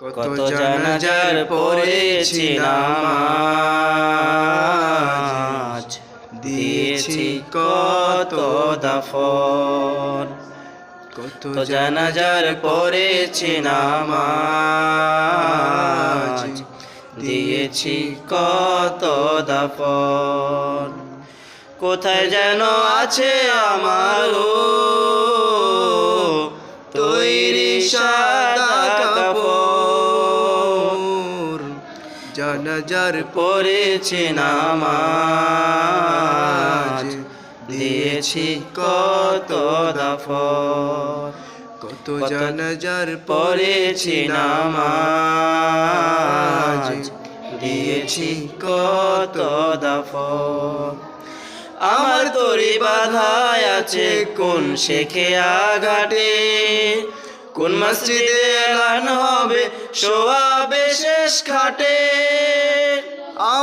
কত জানাজার পড়েছি নামাজ দিয়েছি কত দাফন। কত জানাজার পড়েছি নামাজ দিয়েছি কত দাফন। কোথায় যেন আছে আমারও তৈরি সাদা জানাজার পড়েছি নামাজ দিয়েছি কত দফর কত জানাজার পড়েছি নামাজ দিয়েছি কত দফর আমার তরি বাধায় আছে কোন শেখে আঘাটে কোন মসজিদে এলান হবে শোয়াবে শেষ খাটে।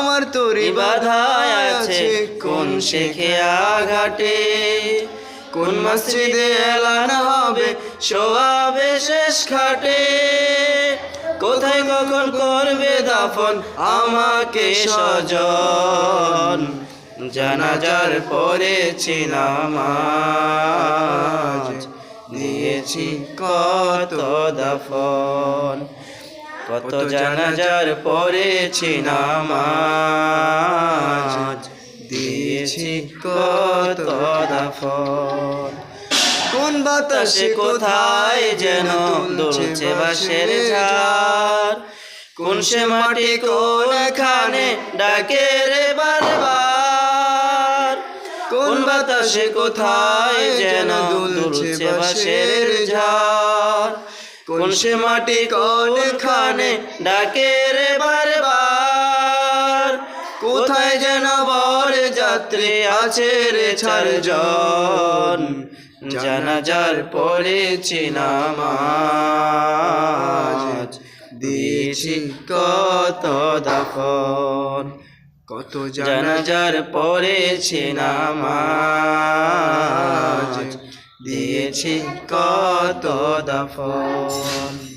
আমার তরি বাধায় আছে কোন শেখে আঘাটে কোন মসজিদে এলান হবে শোয়াবে শেষ খাটে? কোথায় কখন করবে দাফন আমাকে স্বজন? জানাজার পড়েছি নামাজ দিয়েছি কত দাফন? কত জানাজার পড়েছি নামাজ। দিয়েছি কত কোন বাতাসে কোথায় যেন দুলছে বাসের ঝাড়। কোন সে মাটি কোনখানে ডাকে রে বারবার? কোন বাতাসে কোথায় যেন দুলছে বাসের ঝাড়? কোন সে মাটি কোনখানে ডাকে রে বারবার? কোথায় যেন বর যাত্রী আছে রে চারজন? জানাজার পড়েছি নামাজ। দিয়েছি কত দফন। কত জানাজার পড়েছি নামাজ। দিয়েছি কত দফন।